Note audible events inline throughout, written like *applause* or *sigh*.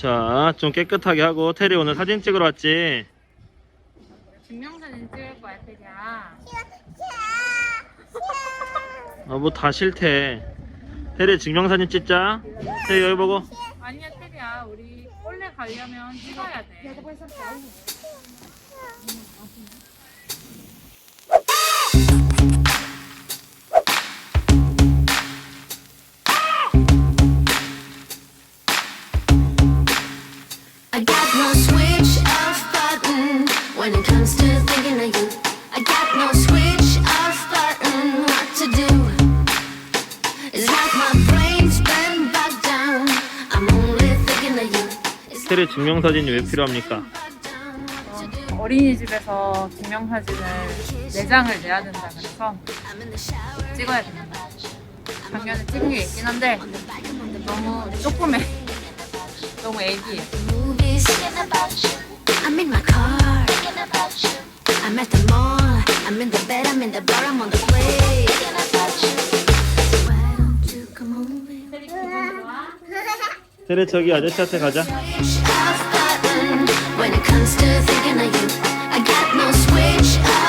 자, 좀 깨끗하게 하고 테리 오늘 사진 찍으러 왔지. 증명사진 찍을 거야, 태리야. 아, 뭐 다 싫대. 테리 증명사진 찍자. 테리 여기 보고. 아니야, 태리야. 우리 원래 가려면 찍어야 돼. When it comes to thinking of you. I got no switch off button what to do. It's like my brain's been bogged down. I'm only thinking of you. It's 테리 증명사진이 왜 필요합니까? do. 어린이집에서 증명사진을 4장을 내야 된다 그래서 I'm in the shower. 찍어야 된다. 작년에 찍은 게 있긴 한데 너무 조그매. 너무 애기해. Movies. I'm in my car. I'm at the mall. I'm in the bed. I'm in the bar. I'm on the way. Why don't you come over? *laughs* 테리 저기 아저씨한테 가자. Switch off button when it comes to thinking of you. I got no switch off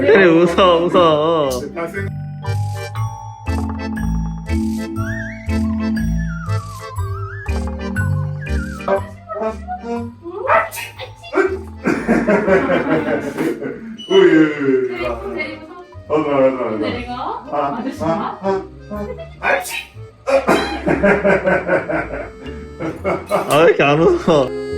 테리 웃어, 웃어. 우유. 치! 아, 왜 이렇게 안 웃어?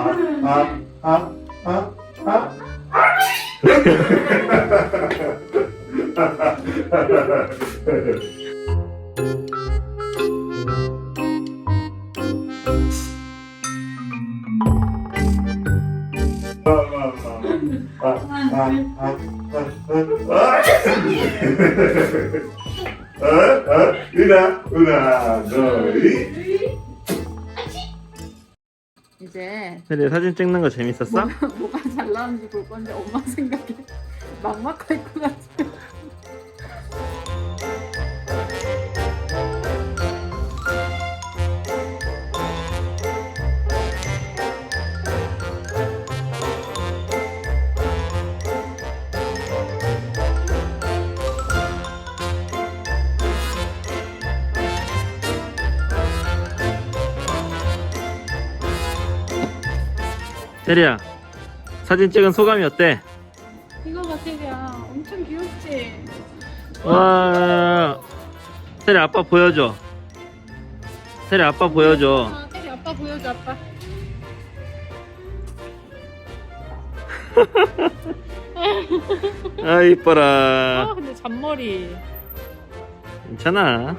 아, 아, 아, 아, 아. 으나, 으나, 너희. 이제 테리 사진 찍는 거 재밌었어? 뭐가 잘 나오는지 볼 건데 엄마 생각에 *laughs* 막막할 것 같아. 테리야, 사진 찍은 소감이 어때? 이거 봐, 태리야. 엄청 귀엽지? 와, 테리 아빠 보여줘. 테리 아빠 보여줘. 아, 태리 아빠 보여줘, 아빠. *laughs* 아, 이뻐라. 아, 근데 잔머리. 괜찮아.